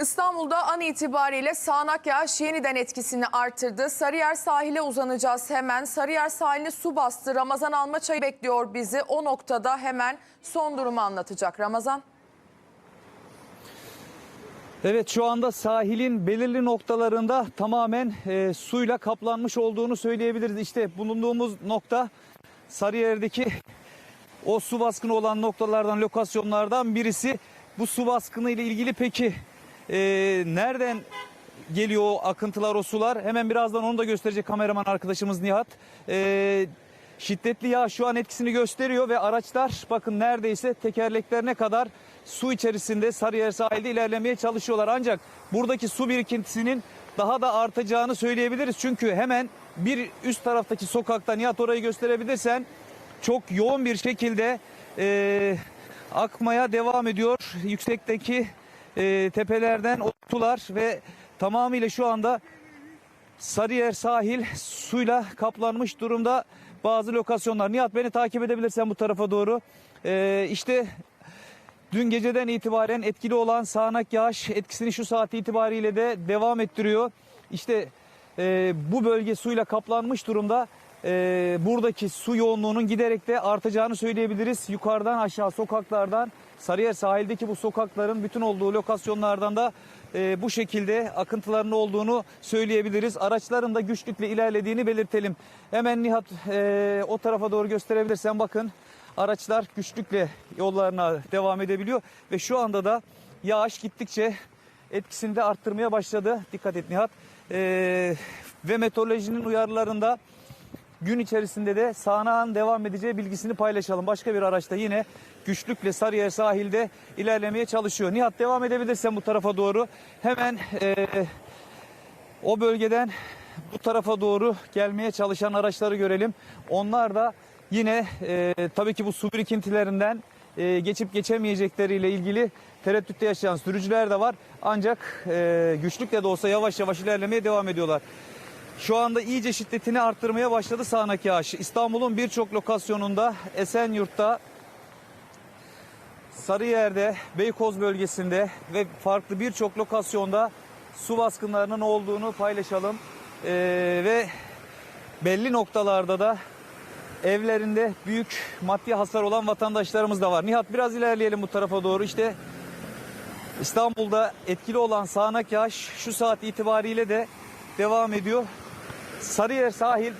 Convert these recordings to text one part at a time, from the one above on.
İstanbul'da an itibariyle sağanak yağış yeniden etkisini artırdı. Sarıyer sahile uzanacağız hemen. Sarıyer sahilini su bastı. Ramazan Almaçay bekliyor bizi. O noktada hemen son durumu anlatacak. Ramazan. Evet şu anda sahilin belirli noktalarında tamamen e, suyla kaplanmış olduğunu söyleyebiliriz. İşte bulunduğumuz nokta Sarıyer'deki o su baskını olan noktalardan, lokasyonlardan birisi. Bu su baskını ile ilgili peki e, nereden geliyor o akıntılar, o sular? Hemen birazdan onu da gösterecek kameraman arkadaşımız Nihat. E, şiddetli yağış şu an etkisini gösteriyor ve araçlar bakın neredeyse tekerleklerine kadar su içerisinde Sarıyer sahilde ilerlemeye çalışıyorlar. Ancak buradaki su birikintisinin daha da artacağını söyleyebiliriz. Çünkü hemen bir üst taraftaki sokakta Nihat orayı gösterebilirsen çok yoğun bir şekilde e, akmaya devam ediyor. Yüksekteki e, tepelerden o sular ve tamamıyla şu anda Sarıyer sahil suyla kaplanmış durumda bazı lokasyonlar. Nihat beni takip edebilirsen bu tarafa doğru. E, işte Dün geceden itibaren etkili olan sağanak yağış etkisini şu saat itibariyle de devam ettiriyor. İşte e, bu bölge suyla kaplanmış durumda. E, buradaki su yoğunluğunun giderek de artacağını söyleyebiliriz. Yukarıdan aşağı sokaklardan Sarıyer sahildeki bu sokakların bütün olduğu lokasyonlardan da e, bu şekilde akıntıların olduğunu söyleyebiliriz. Araçların da güçlükle ilerlediğini belirtelim. Hemen Nihat e, o tarafa doğru gösterebilirsen bakın araçlar güçlükle yollarına devam edebiliyor ve şu anda da yağış gittikçe etkisini de arttırmaya başladı. Dikkat et Nihat. Ee, ve meteorolojinin uyarılarında gün içerisinde de sağanağın devam edeceği bilgisini paylaşalım. Başka bir araçta yine güçlükle Sarıyer sahilde ilerlemeye çalışıyor. Nihat devam edebilirsen bu tarafa doğru hemen e, o bölgeden bu tarafa doğru gelmeye çalışan araçları görelim. Onlar da yine e, tabii ki bu su birikintilerinden e, geçip geçemeyecekleriyle ilgili tereddütte yaşayan sürücüler de var. Ancak e, güçlükle de olsa yavaş yavaş ilerlemeye devam ediyorlar. Şu anda iyice şiddetini arttırmaya başladı sağanak yağış. İstanbul'un birçok lokasyonunda Esenyurt'ta Sarıyer'de, Beykoz bölgesinde ve farklı birçok lokasyonda su baskınlarının olduğunu paylaşalım. Ee, ve belli noktalarda da evlerinde büyük maddi hasar olan vatandaşlarımız da var. Nihat biraz ilerleyelim bu tarafa doğru. İşte İstanbul'da etkili olan sağanak yağış şu saat itibariyle de devam ediyor. Sarıyer sahil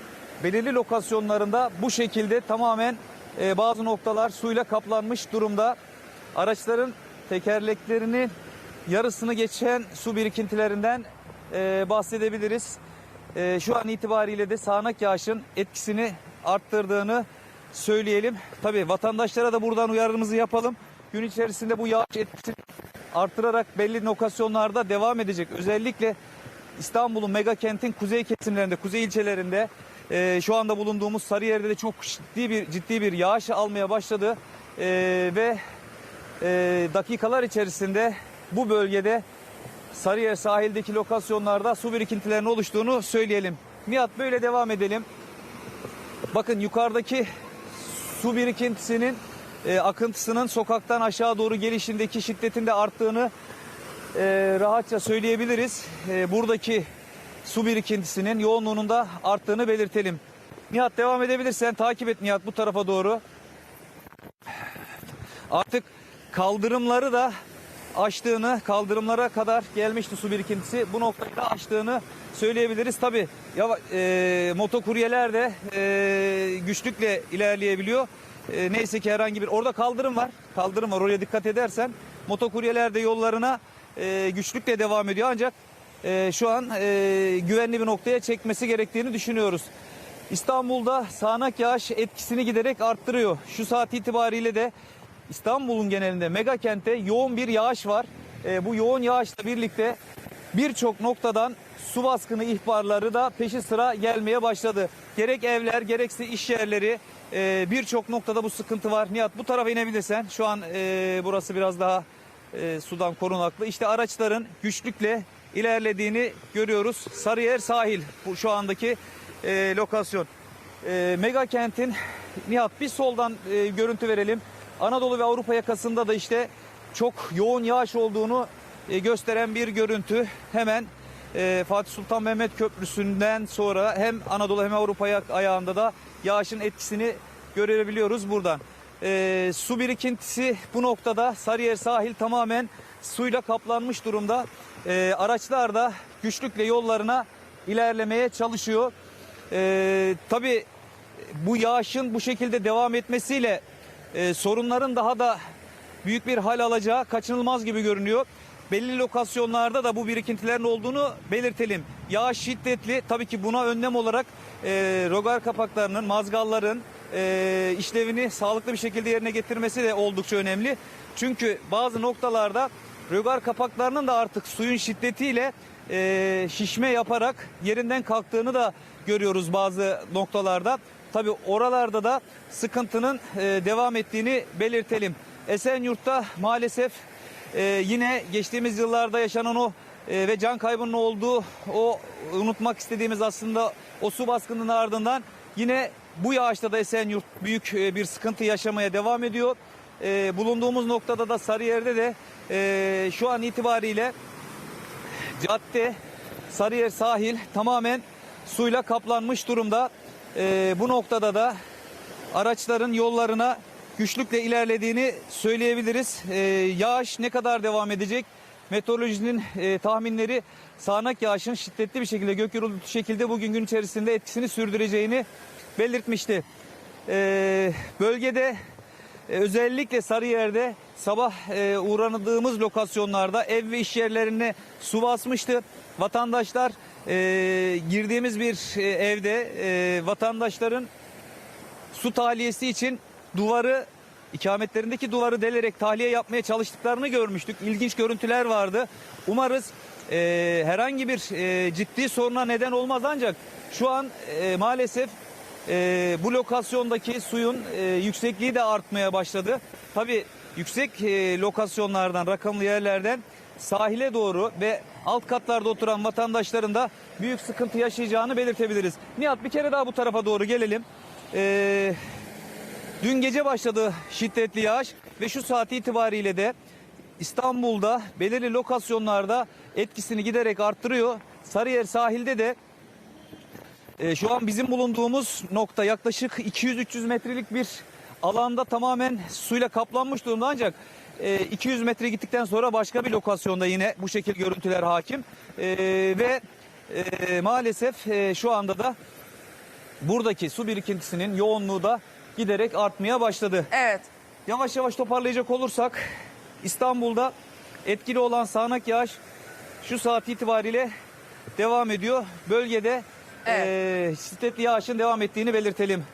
belirli lokasyonlarında bu şekilde tamamen e, bazı noktalar suyla kaplanmış durumda. Araçların tekerleklerinin yarısını geçen su birikintilerinden e, bahsedebiliriz. E, şu an itibariyle de sağanak yağışın etkisini arttırdığını söyleyelim. Tabii vatandaşlara da buradan uyarımızı yapalım. Gün içerisinde bu yağış etkisini arttırarak belli lokasyonlarda devam edecek. Özellikle İstanbul'un mega kentin kuzey kesimlerinde, kuzey ilçelerinde e, şu anda bulunduğumuz Sarıyer'de de çok ciddi bir ciddi bir yağış almaya başladı E, ve e, dakikalar içerisinde bu bölgede Sarıyer sahildeki lokasyonlarda su birikintilerinin oluştuğunu söyleyelim. Nihat böyle devam edelim. Bakın yukarıdaki su birikintisinin e, akıntısının sokaktan aşağı doğru gelişindeki şiddetin de arttığını e, rahatça söyleyebiliriz. E, buradaki su birikintisinin yoğunluğunun da arttığını belirtelim. Nihat devam edebilirsen takip et Nihat bu tarafa doğru. Artık kaldırımları da aştığını, kaldırımlara kadar gelmişti su birikintisi. Bu noktayı da aştığını söyleyebiliriz. Tabi e, motokuryeler de e, güçlükle ilerleyebiliyor. E, neyse ki herhangi bir orada kaldırım var. Kaldırım var oraya dikkat edersen. Motokuryeler de yollarına e, güçlükle devam ediyor ancak e, şu an e, güvenli bir noktaya çekmesi gerektiğini düşünüyoruz. İstanbul'da sağanak yağış etkisini giderek arttırıyor. Şu saat itibariyle de İstanbul'un genelinde mega kentte yoğun bir yağış var. E, bu yoğun yağışla birlikte birçok noktadan su baskını ihbarları da peşi sıra gelmeye başladı. Gerek evler gerekse iş yerleri e, birçok noktada bu sıkıntı var. Nihat bu tarafa inebilirsen şu an e, burası biraz daha e, sudan korunaklı. İşte araçların güçlükle ilerlediğini görüyoruz. Sarıyer sahil bu şu andaki e, lokasyon. E, mega kentin Nihat bir soldan e, görüntü verelim. Anadolu ve Avrupa yakasında da işte çok yoğun yağış olduğunu e, gösteren bir görüntü. Hemen e, Fatih Sultan Mehmet Köprüsü'nden sonra hem Anadolu hem Avrupa aya- ayağında da yağışın etkisini görebiliyoruz buradan. E, su birikintisi bu noktada Sarıyer sahil tamamen suyla kaplanmış durumda. E, araçlar da güçlükle yollarına ilerlemeye çalışıyor. E, tabii bu yağışın bu şekilde devam etmesiyle e, sorunların daha da büyük bir hal alacağı kaçınılmaz gibi görünüyor. Belli lokasyonlarda da bu birikintilerin olduğunu belirtelim. Yağış şiddetli. Tabii ki buna önlem olarak e, rogar kapaklarının, mazgalların e, işlevini sağlıklı bir şekilde yerine getirmesi de oldukça önemli. Çünkü bazı noktalarda rögar kapaklarının da artık suyun şiddetiyle e, şişme yaparak yerinden kalktığını da görüyoruz bazı noktalarda. Tabi oralarda da sıkıntının e, devam ettiğini belirtelim. Esenyurt'ta maalesef e, yine geçtiğimiz yıllarda yaşanan o e, ve can kaybının olduğu o unutmak istediğimiz aslında o su baskınının ardından yine bu yağışta da Esenyurt büyük e, bir sıkıntı yaşamaya devam ediyor. E, bulunduğumuz noktada da Sarıyer'de de e, şu an itibariyle cadde, Sarıyer sahil tamamen suyla kaplanmış durumda. Bu noktada da araçların yollarına güçlükle ilerlediğini söyleyebiliriz. Yağış ne kadar devam edecek? Meteorolojinin e, tahminleri sağanak yağışın şiddetli bir şekilde gök gürültü şekilde bugün gün içerisinde etkisini sürdüreceğini belirtmişti. Ee, bölgede e, Özellikle Sarıyer'de sabah e, uğranadığımız lokasyonlarda ev ve iş yerlerine su basmıştı. Vatandaşlar e, girdiğimiz bir e, evde e, vatandaşların su tahliyesi için duvarı ikametlerindeki duvarı delerek tahliye yapmaya çalıştıklarını görmüştük. İlginç görüntüler vardı. Umarız e, herhangi bir e, ciddi soruna neden olmaz ancak şu an e, maalesef e, bu lokasyondaki suyun e, yüksekliği de artmaya başladı. Tabii yüksek e, lokasyonlardan, rakamlı yerlerden sahile doğru ve alt katlarda oturan vatandaşların da büyük sıkıntı yaşayacağını belirtebiliriz. Nihat bir kere daha bu tarafa doğru gelelim. E, Dün gece başladı şiddetli yağış ve şu saat itibariyle de İstanbul'da belirli lokasyonlarda etkisini giderek arttırıyor. Sarıyer sahilde de e, şu an bizim bulunduğumuz nokta yaklaşık 200-300 metrelik bir alanda tamamen suyla kaplanmış durumda ancak e, 200 metre gittikten sonra başka bir lokasyonda yine bu şekil görüntüler hakim E, ve e, maalesef e, şu anda da buradaki su birikintisinin yoğunluğu da giderek artmaya başladı. Evet. Yavaş yavaş toparlayacak olursak İstanbul'da etkili olan sağanak yağış şu saat itibariyle devam ediyor. Bölgede Evet. eee şiddetli yağışın devam ettiğini belirtelim.